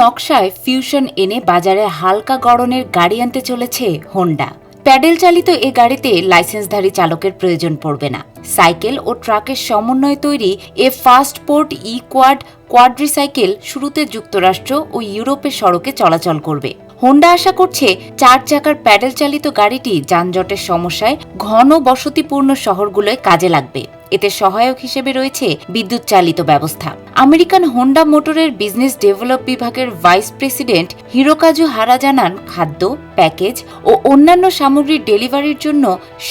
নকশায় ফিউশন এনে বাজারে হালকা গড়নের গাড়ি আনতে চলেছে হোন্ডা প্যাডেল চালিত এ গাড়িতে লাইসেন্সধারী চালকের প্রয়োজন পড়বে না। সাইকেল ও ট্রাকের সমন্বয়ে তৈরি এ ফাস্ট পোর্ট, ই কোয়াড, কোয়াড্রিসাইকেল শুরুতে যুক্তরাষ্ট্র ও ইউরোপের সড়কে চলাচল করবে। হোন্ডা আশা করছে চার চাকার প্যাডেল চালিত গাড়িটি যানজটের সমস্যায় ঘন বসতিপূর্ণ শহরগুলোয় কাজে লাগবে। এতে সহায়ক হিসেবে রয়েছে বিদ্যুৎ চালিত ব্যবস্থা। আমেরিকান হোন্ডা মোটরের বিজনেস ডেভেলপ বিভাগের ভাইস প্রেসিডেন্ট হিরোকাজু হারা জানান, খাদ্য, প্যাকেজ ও অন্যান্য সামগ্রীর ডেলিভারির জন্য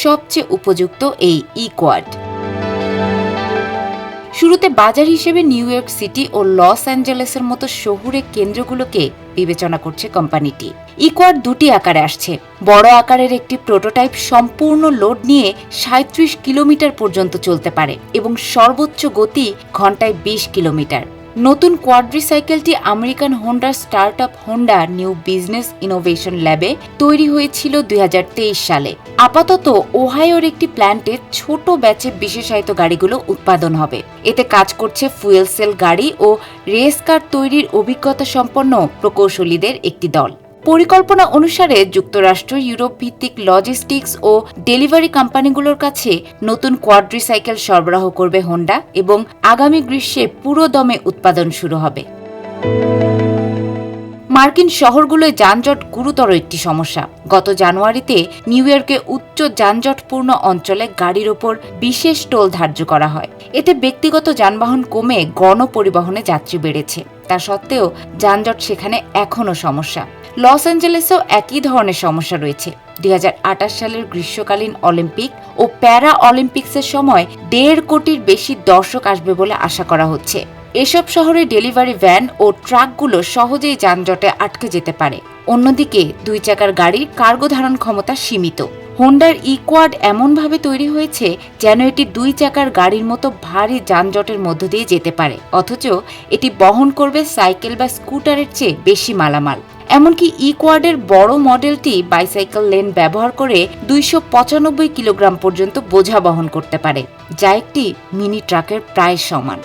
সবচেয়ে উপযুক্ত এই ই কোয়াড শুরুতে বাজার হিসেবে নিউ ইয়র্ক সিটি ও লস অ্যাঞ্জেলেসের মতো শহুরে কেন্দ্রগুলোকে বিবেচনা করছে কোম্পানিটি। ইকোয়ার দুটি আকারে আসছে। বড় আকারের একটি প্রোটোটাইপ সম্পূর্ণ লোড নিয়ে সাঁত্রিশ কিলোমিটার পর্যন্ত চলতে পারে এবং সর্বোচ্চ গতি ঘন্টায় বিশ কিলোমিটার। নতুন কোয়াড্রিসাইকেলটি American হোন্ডার start up Honda new business innovation ল্যাবে তৈরি হয়েছিল দুই হাজার তেইশ সালে। আপাতত ওহায়োর একটি প্ল্যান্টে ছোট ব্যাচে বিশেষায়িত গাড়িগুলো উৎপাদন হবে। এতে কাজ করছে ফুয়েল সেল গাড়ি ও রেস কার তৈরির অভিজ্ঞতা সম্পন্ন প্রকৌশলীদের একটি দল। পরিকল্পনা অনুসারে যুক্তরাষ্ট্র, ইউরোপ ভিত্তিক লজিস্টিক্স ও ডেলিভারি কোম্পানিগুলোর কাছে নতুন কোয়াড্রিসাইকেল সরবরাহ করবে হোন্ডা এবং আগামী গ্রীষ্মে পুরো দমে উৎপাদন শুরু হবে। মার্কিন শহরগুলোয় যানজট গুরুতর একটি সমস্যা। গত জানুয়ারিতে নিউ ইয়র্কে উচ্চ যানজটপূর্ণ অঞ্চলে গাড়ির ওপর বিশেষ টোল ধার্য করা হয়। এতে ব্যক্তিগত যানবাহন কমে গণপরিবহনে যাত্রী বেড়েছে। তা সত্ত্বেও যানজট সেখানে এখনও সমস্যা। লস অ্যাঞ্জেলেসেও একই ধরনের সমস্যা রয়েছে। দুই হাজার আটাশ সালের গ্রীষ্মকালীন অলিম্পিক ও প্যারা অলিম্পিক্সের সময় দেড় কোটির বেশি দর্শক আসবে বলে আশা করা হচ্ছে। এসব শহরে ডেলিভারি ভ্যান ও ট্রাকগুলো সহজেই যানজটে আটকে যেতে পারে। অন্যদিকে দুই চাকার গাড়ির কার্গো ধারণ ক্ষমতা সীমিত। হোন্ডার ইকোয়াড এমনভাবে তৈরি হয়েছে যেন এটি দুই চাকার গাড়ির মতো ভারী যানজটের মধ্য দিয়ে যেতে পারে। অথচ এটি বহন করবে সাইকেল বা স্কুটারের চেয়ে বেশি মালামাল। এমনকি ইকোয়াডের বড় মডেলটি বাইসাইকেল লেন ব্যবহার করে দুইশো পঁচানব্বই কিলোগ্রাম পর্যন্ত বোঝা বহন করতে পারে, যা একটি মিনি ট্রাকের প্রায় সমান।